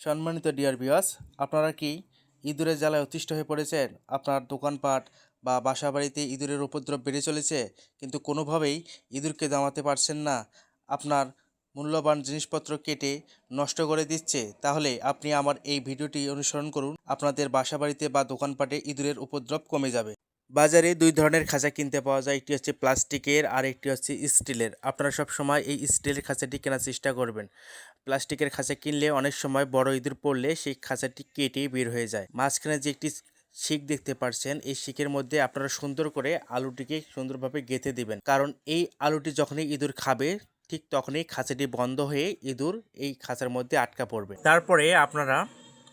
সম্মানিত ডিয়ার বিয়াস আপনারা কি ইঁদুরের জ্বালায় অতিষ্ঠ হয়ে পড়েছেন? আপনার দোকানপাট বা বাসা বাড়িতে ইঁদুরের উপদ্রব বেড়ে চলেছে, কিন্তু কোনোভাবেই ইঁদুরকে দামাতে পারছেন না। আপনার মূল্যবান জিনিসপত্র কেটে নষ্ট করে দিচ্ছে। তাহলে আপনি আমার এই ভিডিওটি অনুসরণ করুন। আপনাদের বাসা বাড়িতে বা দোকানপাটে ইঁদুরের উপদ্রব কমে যাবে। বাজারে দুই ধরনের খাঁচা কিনতে পাওয়া যায়, একটি হচ্ছে প্লাস্টিকের আর একটি হচ্ছে স্টিলের। আপনারা সব সময় এই স্টিলের খাঁচাটি কেনার চেষ্টা করবেন। প্লাস্টিকের খাঁচা কিনলে অনেক সময় বড় ইঁদুর পড়লে সেই খাঁচাটি কেটে বের হয়ে যায়। মাঝখানে যে একটি শিক দেখতে পারছেন এই শিকের মধ্যে আপনারা সুন্দর করে আলুটিকে সুন্দরভাবে গেঁথে দিবেন। কারণ এই আলুটি যখনই ইঁদুর খাবে, ঠিক তখনই খাঁচাটি বন্ধ হয়ে ইঁদুর এই খাঁচার মধ্যে আটকা পড়বে। তারপরে আপনারা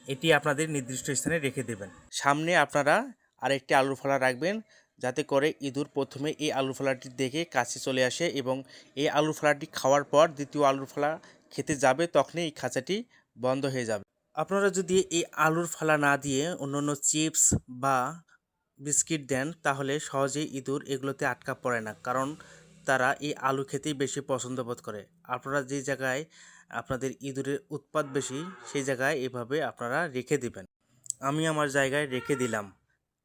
এটি আপনাদের নির্দিষ্ট স্থানে রেখে দেবেন। সামনে আপনারা আরেকটি আলুর ফলা রাখবেন যাতে করে ইঁদুর প্রথমে এই আলুর ফলাটি দেখে কাছে চলে আসে এবং এই আলুর ফলাটি খাওয়ার পর দ্বিতীয় আলুর ফলা খেতে যাবে, তখনই এই খাঁচাটি বন্ধ হয়ে যাবে। আপনারা যদি এই আলুর ফালা না দিয়ে অন্যান্য চিপস বা বিস্কিট দেন, তাহলে সহজেই ইঁদুর এগুলোতে আটকা পড়ে না, কারণ তারা এই আলু খেতেই বেশি পছন্দ বোধ করে। আপনারা যে জায়গায় আপনাদের ইঁদুরের উৎপাদ বেশি, সেই জায়গায় এভাবে আপনারা রেখে দিবেন। আমি আমার জায়গায় রেখে দিলাম।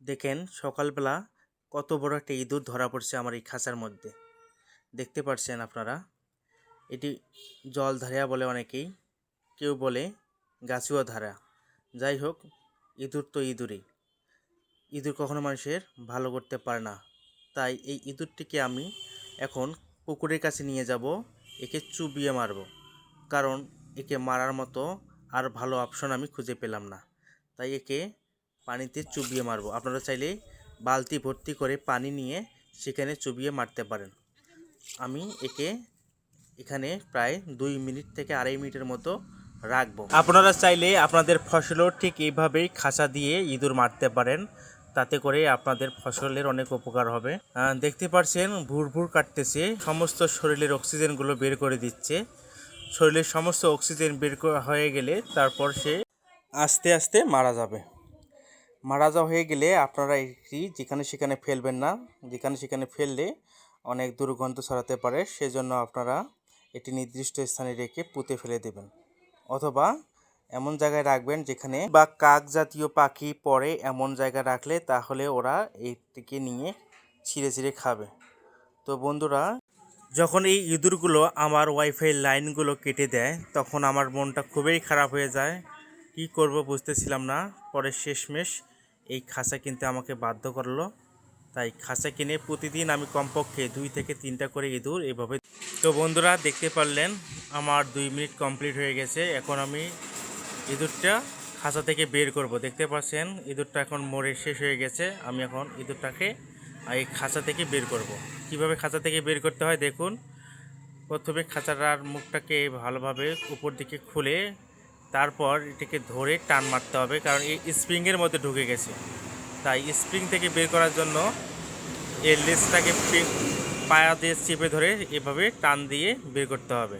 দেখেন সকালবেলা কত বড় একটা ইঁদুর ধরা পড়ছে আমার এই খাঁচার মধ্যে। দেখতে পাচ্ছেন আপনারা? এটি জল ধারিয়া বলে অনেকেই। কেউ বলে গাছুয়া ধারা। যাই হোক, ইঁদুর তো ইঁদুরই। ইঁদুর কখনো মানুষের ভালো করতে পারে না। তাই এই ইঁদুরটিকে আমি এখন পুকুরের কাছে নিয়ে যাব, একে চুবিয়ে মারব। কারণ একে মারার মতো আর ভালো অপশন আমি খুঁজে পেলাম না। তাই একে পানিতে চুবিয়ে মারব। আপনারা চাইলে বালতি ভর্তি করে পানি নিয়ে সেখানে চুবিয়ে মারতে পারেন। আমি একে এখানে প্রায় দুই মিনিট থেকে আড়াই মিনিটের মতো রাখব। আপনারা চাইলে আপনাদের ফসলও ঠিক এইভাবেই খাঁচা দিয়ে ইঁদুর মারতে পারেন। তাতে করে আপনাদের ফসলের অনেক উপকার হবে। দেখতে পাচ্ছেন ভুর ভুর কাটতেছে, সমস্ত শরীরের অক্সিজেনগুলো বের করে দিচ্ছে। শরীরের সমস্ত অক্সিজেন বের হয়ে গেলে তারপর সে আস্তে আস্তে মারা যাবে। মারা যাওয়া হয়ে গেলে আপনারা এটি যেখানে সেখানে ফেলবেন না, যেখানে সেখানে ফেললে অনেক দুর্গন্ধ ছড়াতে পারে, সেজন্য আপনারা এটি নির্দিষ্ট স্থানে রেখে পুঁতে ফেলে দেবেন। অথবা এমন জায়গায় রাখবেন যেখানে বা কাক জাতীয় পাখি পড়ে এমন জায়গায় রাখলে তাহলে ওরা এইটিকে নিয়ে ছিঁড়ে ছিঁড়ে খাবে। তো বন্ধুরা, যখন এই ইঁদুরগুলো আমার ওয়াইফাই লাইনগুলো কেটে দেয়, তখন আমার মনটা খুবই খারাপ হয়ে যায়। কি করব বুঝতেছিলাম না। পরে শেষমেশ এই খাঁচা কিনতে আমাকে বাধ্য করল। তাই খাঁচা কিনে প্রতিদিন আমি কমপক্ষে দুই থেকে তিনটা করে ইঁদুর এভাবে তো বন্ধুরা, দেখতে পারলেন আমার দুই মিনিট কমপ্লিট হয়ে গেছে। এখন আমি ইঁদুরটা খাঁচা থেকে বের করব। দেখতে পাচ্ছেন, ইঁদুরটা এখন মরে শেষ হয়ে গেছে। আমি এখন ইঁদুরটাকে এই খাঁচা থেকে বের করব। কীভাবে খাঁচা থেকে বের করতে হয় দেখুন। প্রথমে খাঁচাটার মুখটাকে ভালোভাবে উপর দিকে খুলে তারপর এটাকে ধরে টান মারতে হবে, কারণ এই স্প্রিংয়ের মধ্যে ঢুকে গেছে। তাই স্প্রিং থেকে বের করার জন্য এর লেসটাকে পায়া দিয়ে চেপে ধরে এভাবে টান দিয়ে বের করতে হবে।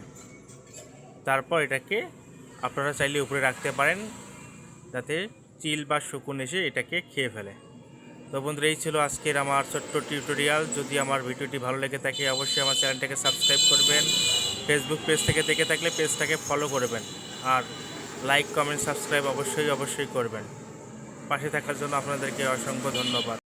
তারপর এটাকে আপনারা চাইলে উপরে রাখতে পারেন, যাতে চিল বা শকুন এসে এটাকে খেয়ে ফেলে। তো বন্ধুরা, এই ছিল আজকের আমার ছোট্ট টিউটোরিয়াল। যদি আমার ভিডিওটি ভালো লেগে থাকে, অবশ্যই আমার চ্যানেলটাকে সাবস্ক্রাইব করবেন। ফেসবুক পেজ থেকে দেখে থাকলে পেজটাকে ফলো করবেন। আর লাইক কমেন্ট সাবস্ক্রাইব অবশ্যই অবশ্যই করবেন। পাশে থাকার জন্য আপনাদেরকে অসংখ্য ধন্যবাদ।